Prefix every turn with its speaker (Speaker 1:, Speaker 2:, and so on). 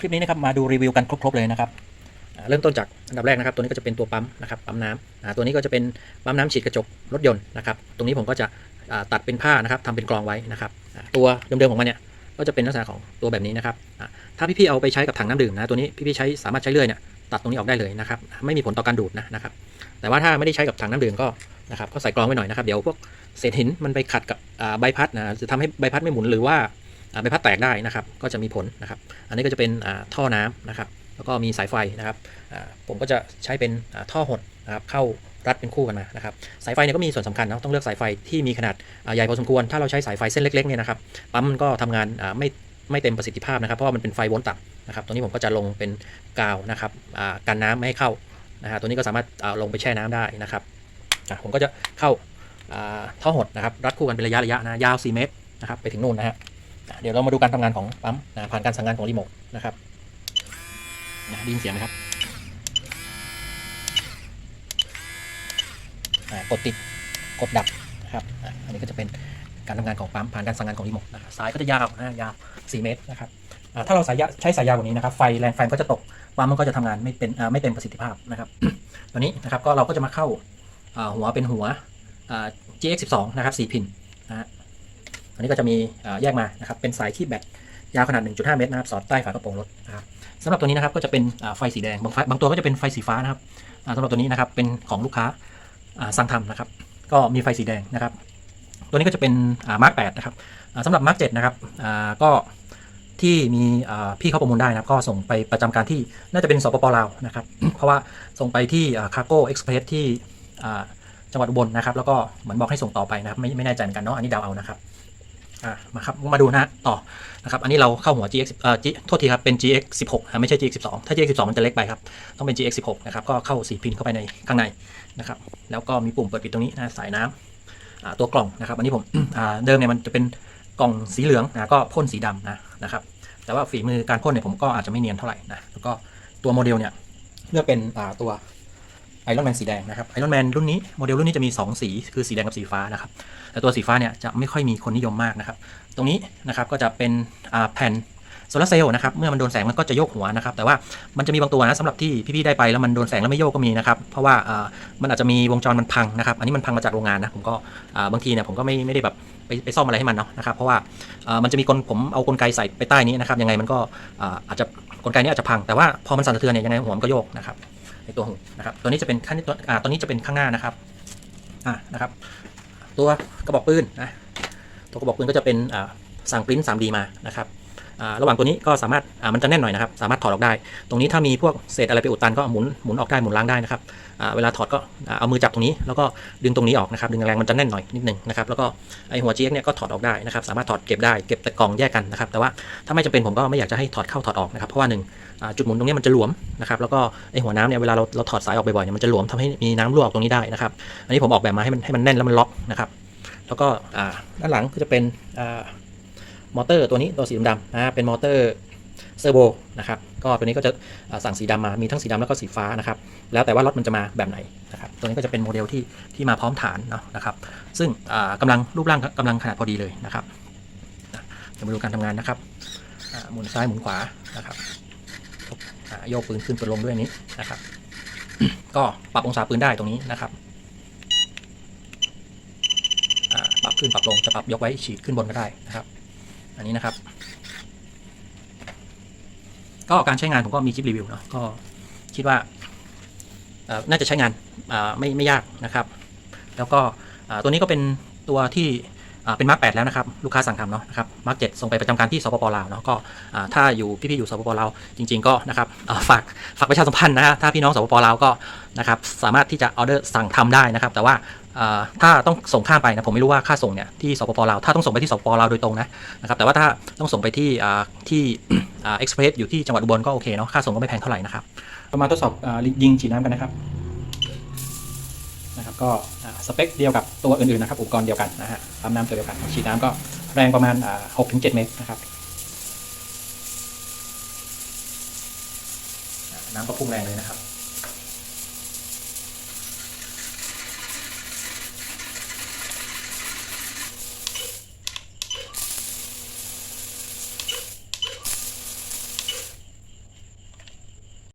Speaker 1: คลิปนี้นะครับมาดูรีวิวกันครบๆเลยนะครับเริ่มต้นจากอันดับแรกนะครับ ตัวนี้ก็จะเป็นตัวปั๊มนะครับปั๊มน้ำตัวนี้ก็จะเป็นปั๊มน้ำฉีดกระจกรถยนต์นะครับตรงนี้ผมก็จะตัดเป็นผ้านะครับทำเป็นกรองไว้นะครับตัวเดิมๆของมันเนี่ยก็จะเป็นลักษณะของตัวแบบนี้นะครับถ้าพี่ๆเอาไปใช้กับถังน้ำดื่มนะตัวนี้พี่ๆใช้สามารถใช้เลื่อยเนี่ยตัดตรงนี้ออกได้เลยนะครับไม่มีผลต่อการดูดนะนะครับแต่ว่าถ้าไม่ได้ใช้กับถังน้ำดื่มก็นะครับก็ใส่กรองไว้หน่อยนะครับเดี๋ยวพวกเศษหินมันไปขัดกับใบพัดนะจะทำให้ใบพัดไม่หมุนหรือว่า ใบพัดแตกได้นะครับ ก็จะมีผลนะครับ อันนี้ก็จะเป็นท่อน้ำนะครับ แล้วก็มีสายไฟนะครับผมก็จะใช้เป็นท่อหดนะครับเข้ารัดเป็นคู่กันมานะครับ สายไฟเนี่ยก็มีส่วนสำคัญนะต้องเลือกสายไฟที่มีขนาดใหญ่พอสมควร ถ้าเราใช้สายไฟเส้นเล็กๆเนี่ยนะครับปั๊มมันก็ทำงานไม่ไม่เต็มประสิทธิภาพนะครับ เพราะว่ามันเป็นไฟโวลต์ต่ำนะครับ ตัวนี้ผมก็จะลงเป็นกาวนะครับกันน้ำไม่ให้เข้านะฮะตัวนี้ก็สามารถลงไปแช่น้ำได้นะครับผมก็จะเข้าอ่าท่อหดนะครับ รัดคู่กันเป็นระยะระยะนะยาว 4 เมตรนะครับ ไปถึงนู่นนะฮะ อะเดี๋ยวเรามาดูการทำงานของปั๊มนะผ่านการสั่งงานของรีโมทนะครับนะได้ยินเสียงไหมครับกดติดกดดับนะครับอะอันนี้ก็จะเป็นการทำงานของปั๊มผ่านการสั่งงานของรีโมทนะสายก็จะยาวนะยาว4เมตรนะครับถ้าเราสายใช้สายยาวกว่านี้นะครับไฟแรงไฟก็จะตกปั๊มมันก็จะทำงานไม่เป็นไม่เต็มประสิทธิภาพนะครับตัวนี้นะครับก็เราก็จะมาเข้าหัวเป็นหัว GX12 นะครับ4พินนะฮะ อันนี้ก็จะมีแยกมานะครับเป็นสายที่แบตยาวขนาด 1.5 เมตรนะครับสอดใต้ฝากระโปรงรถนะครับสำหรับตัวนี้นะครับก็จะเป็นไฟสีแดงบางไฟบางตัวก็จะเป็นไฟสีฟ้านะครับสำหรับตัวนี้นะครับเป็นของลูกค้าสั่งทำนะครับ ก็มีไฟสีแดงนะครับ ตัวนี้ก็จะเป็นมาร์กแปดนะครับสำหรับมาร์กเจ็ดนะครับก็ที่มีพี่เขาประมูลได้นะครับ ก็ส่งไปประจำการที่น่าจะเป็นสปปลาวนะครับ เพราะว่าส่งไปที่คาร์โก้เอ็กซ์เพรสที่จังหวัดอุบลนะครับ แล้วก็เหมือนบอกให้ส่งต่อไปนะครับ ไม่ไม่แน่ใจเหมือนกันเนาะอันนี้เดาเอานะครับ อ่ามาครับมาดูนะฮะต่อนะครับอันนี้เราเข้าหัว GX เอ่อ G โทษทีครับเป็น GX 16นะไม่ใช่ GX 12ถ้า GX 12มันจะเล็กไปครับ ต้องเป็น GX 16นะครับก็เข้า 4 พินเข้าไปในข้างในนะครับแล้วก็มีปุ่มเปิดปิดตรงนี้นะสายน้ำอ่าตัวกล่องนะครับ อันนี้ผมเดิมเนี่ยมันจะเป็นกล่องสีเหลืองนะก็พ่นสีดำนะนะครับแต่ว่าฝีมือการพ่นเนี่ยผมก็อาจจะไม่เนียนเท่าไหร่นะแล้วก็ตัวโมเดลเนี่ยเลือกเป็นตัว ไอรอนแมนสีแดงนะครับไอรอนแมนรุ่นนี้โมเดลรุ่นนี้จะมี 2 สีคือสีแดงกับสีฟ้านะครับแต่ตัวสีฟ้าเนี่ยจะไม่ค่อยมีคนนิยมมากนะครับ ตรงนี้นะครับก็จะเป็นแผ่นโซลาร์เซลล์นะครับเมื่อมันโดนแสงมันก็จะโยกหัวนะครับแต่ว่ามันจะมีบางตัวนะสำหรับที่พี่ๆได้ไปแล้วมันโดนแสงแล้วไม่โยกก็มีนะครับเพราะว่ามันอาจจะมีวงจรมันพังนะครับอันนี้มันพังมาจากโรงงานนะผมก็บางทีเนี่ยผมก็ไม่ไม่ได้แบบไปไปซ่อมอะไรให้มันเนาะนะครับเพราะว่ามันจะมีกลผมเอากลไกใส่ไปใต้นี้นะครับยังไงมันก็อาจจะกลไกนี้อาจจะพัง แต่ว่าพอมันสั่นสะเทือนเนี่ยยังไงหัวมันก็โยกนะครับ ในตัวหูนะครับตัวนี้จะเป็นขั้นตัวอ่าตัวนี้จะเป็นข้างหน้านะครับอ่านะครับ ตัวกระบอกปืนนะตัวกระบอกปืนก็จะเป็นอ่าสั่งปริ้น 3D มานะครับ ระหว่างตัวนี้ก็สามารถมันจะแน่นหน่อยนะครับ สามารถถอดออกได้ ตรงนี้ถ้ามีพวกเศษอะไรไปอุดตันก็หมุนหมุนออกได้หมุนล้างได้นะครับเวลาถอดก็เอามือจับตรงนี้ แล้วก็ดึงตรงนี้ออกนะครับ ดึงแรงมันจะแน่นหน่อยนิดนึงนะครับ แล้วก็ไอหัว GX เนี่ยก็ถอดออกได้นะครับ สามารถถอดเก็บได้ เก็บแต่กล่องแยกกันนะครับ แต่ว่าถ้าไม่จำเป็นผมก็ไม่อยากจะให้ถอดเข้าถอดออกนะครับ เพราะว่าหนึ่งจุดหมุนตรงนี้มันจะหลวมนะครับ แล้วก็ไอหัวน้ำเนี่ยเวลาเราเราถอดสายออกบ่อยๆเนี่ยมันจะหลวมทำให้มีน้ำรั่วออกตรงนี้ได้นะครับ อันนี้ผมออกแบบมาให้มันให้มันแน่นแล้วมันล็อกนะครับ แล้วก็ด้านหลังก็จะเป็น มอเตอร์ตัวนี้ตัวสีดำๆนะเป็นมอเตอร์เซอร์โบนะครับก็ตัวนี้ก็จะสั่งสีดำมามีทั้งสีดำแล้วก็สีฟ้านะครับแล้วแต่ว่ารถมันจะมาแบบไหนนะครับตัวนี้ก็จะเป็นโมเดลที่ที่มาพร้อมฐานเนาะนะครับซึ่งอ่ากำลังรูปร่างกำลังขนาดพอดีเลยนะครับนะเดี๋ยวมาดูการทำงานนะครับหมุนซ้ายหมุนขวานะครับโยกปืนขึ้นปืนลงด้วยนี้นะครับ ก็ปรับองศาปืนได้ตรงนี้นะครับปรับขึ้นปรับลงจะปรับยกไว้ฉีดขึ้นบนก็ได้นะครับ อันนี้นะครับ ก็การใช้งานผมก็มีคลิปรีวิวเนาะก็คิดว่าน่าจะใช้งานไม่ไม่ยากนะครับ แล้วก็ตัวนี้ก็เป็นตัวที่ เป็นมาร์กแแล้วนะครับลูกค้าสั่งทำเนาะนะครับมาร์กเส่งไปประจำการที่สปปลาวเนาะก็ถ้าอยู่พี่ๆอยู่สปปลาวจริง ๆก็นะครับฝากฝากประชาสัมพันธ์นะฮะถ้าพี่น้องสปปลาวก็นะครับสามารถที่จะออเดอร์สั่งทำได้นะครับ แต่ว่าถ้าต้องส่งข้ามไปนะผมไม่รู้ว่าค่าส่งเนี่ยที่สปปลาวถ้าต้องส่งไปที่สปปลาวโดยตรงนะนะครับแต่ว่าถ้าต้องส่งไปที่ที่เอ็กซ์เพรสอยู่ที่จังหวัดอุบลก็โอเคเนาะค่าส่งก็ไม่แพงเท่าไหร่นะครับเรามาทดสอบยิงฉีดน้ำกันนะครับ ก็สเปคเดียวกับตัวอื่นๆนะครับ อุปกรณ์เดียวกันนะฮะปั๊มน้ำตัวเดียวกันฉีดน้ำก็แรงประมาณอ่าหกถึงเจ็ดเมตรนะครับน้ำก็พุ่งแรงเลยนะครับ